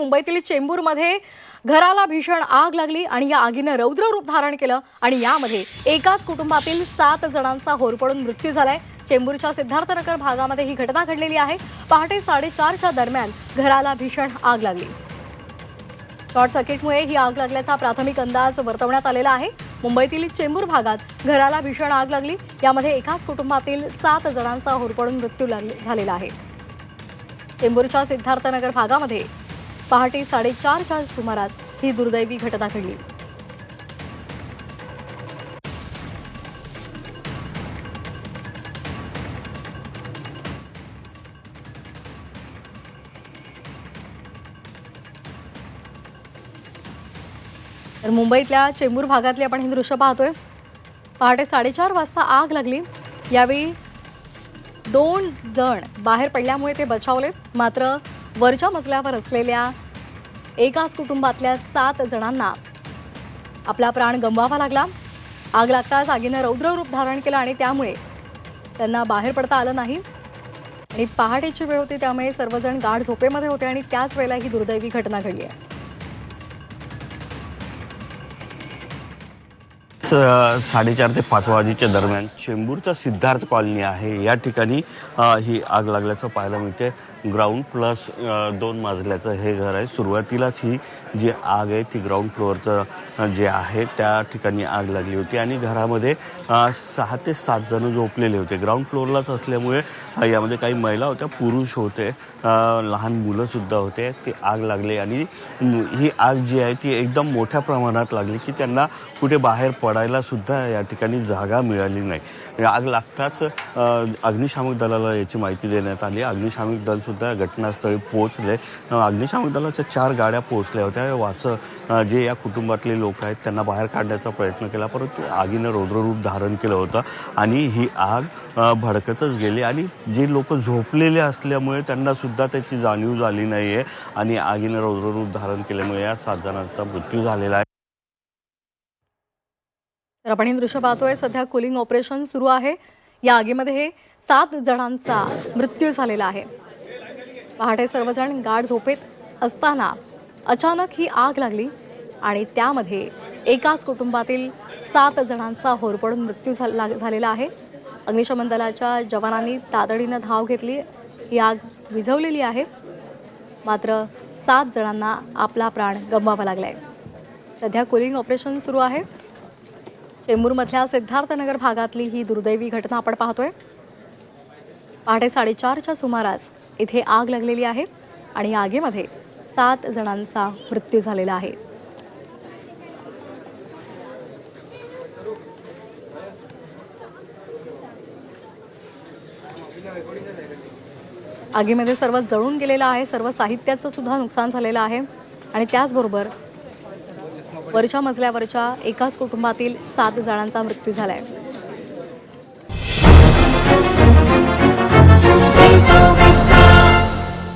मुंबईतील चेंबूरमध्ये घराला भीषण आग लागली आणि या आगीनं रौद्र रूप धारण केलं आणि यामध्ये एकाच कुटुंबातील सात जणांचा होरपडून मृत्यू झालाय. चेंबूरच्या सिद्धार्थनगर भागामध्ये ही घटना घडलेली आहे. पहाटे साडेचारच्या दरम्यान घराला भीषण आग लागली. शॉर्ट सर्किटमुळे ही आग लागल्याचा प्राथमिक अंदाज वर्तवण्यात आलेला आहे. मुंबईतील चेंबूर भागात घराला भीषण आग लागली. यामध्ये एकाच कुटुंबातील सात जणांचा होरपडून मृत्यू झालेला आहे. चेंबूरच्या सिद्धार्थनगर भागामध्ये पहाटे साडेचारच्या सुमारास ही दुर्दैवी घटना घडली. तर मुंबईतल्या चेंबूर भागातले आपण हे दृश्य पाहतोय. पहाटे साडेचार वाजता आग लागली. यावेळी दोन जण बाहेर पडल्यामुळे ते बचावले. मात्र वरच्या मजल्यावर असलेल्या एकाच कुटुंबातल्या सात जणांना आपला प्राण गमवावा लागला. आग लागताच आगीनं रौद्र रूप धारण केलं आणि त्यामुळे त्यांना बाहेर पडता आलं नाही. आणि पहाटेची वेळ होती त्यामुळे सर्वजण गाढ झोपेमध्ये होते आणि त्याच वेळेला ही दुर्दैवी घटना घडली आहे. साडेचार ते पाच वाजेच्या दरम्यान चेंबूरचा सिद्धार्थ कॉलनी आहे. या ठिकाणी ही आग लागल्याचं पाहायला मिळते ग्राउंड प्लस दोन माजल्याचं हे घर आहे. सुरुवातीलाच ही जी आग आहे ती ग्राउंड फ्लोअरचं जे आहे त्या ठिकाणी आग लागली होती आणि घरामध्ये सहा ते सात जण झोपलेले होते. ग्राउंड फ्लोअरलाच असल्यामुळे यामध्ये काही महिला होत्या पुरुष होते लहान मुलंसुद्धा होते. ती आग लागली आणि ही आग जी आहे ती एकदम मोठ्या प्रमाणात लागली की त्यांना कुठे बाहेर लढायला सुद्धा या ठिकाणी जागा मिळाली नाही. आग लागताच अग्निशामक दलाला याची माहिती देण्यात आली. अग्निशामक दलसुद्धा घटनास्थळी पोहोचले. अग्निशामक दलाच्या चार गाड्या पोहोचल्या होत्या. वाच जे या कुटुंबातले लोक आहेत त्यांना बाहेर काढण्याचा प्रयत्न केला परंतु आगीनं रौद्ररूप धारण केलं होतं आणि ही आग भडकतच गेली आणि जे लोक झोपलेले असल्यामुळे त्यांना सुद्धा त्याची जाणीव झाली नाही आहे आणि आगीनं रौद्ररूप धारण केल्यामुळे या सात जणांचा मृत्यू झालेला आहे. तर आपण हे दृश्य पाहतोय. सध्या कुलिंग ऑपरेशन सुरू आहे. या आगीमध्ये सात जणांचा मृत्यू झालेला आहे. पहाटे सर्वजण गाढ झोपेत असताना अचानक ही आग लागली आणि त्यामध्ये एकाच कुटुंबातील सात जणांचा होरपडून मृत्यू झालेला आहे. अग्निशमन दलाच्या जवानांनी तातडीनं धाव घेतली. ही आग विझवलेली आहे. मात्र सात जणांना आपला प्राण गमवावा लागलाय. सध्या कुलिंग ऑपरेशन सुरू आहे. चेंबूरमधल्या सिद्धार्थनगर भागातली ही दुर्दैवी घटना आपण पाहतोय. पहाटे साडेचारच्या सुमारास इथे आग लागलेली आहे आणि आगीमध्ये सात जणांचा मृत्यू झालेला आहे. आगीमध्ये सर्व जळून गेलेलं आहे सर्व साहित्याचं सुद्धा नुकसान झालेलं आहे आणि त्याचबरोबर वरच्या मजल्यावरच्या एकाच कुटुंबातील सात जणांचा मृत्यू झालाय.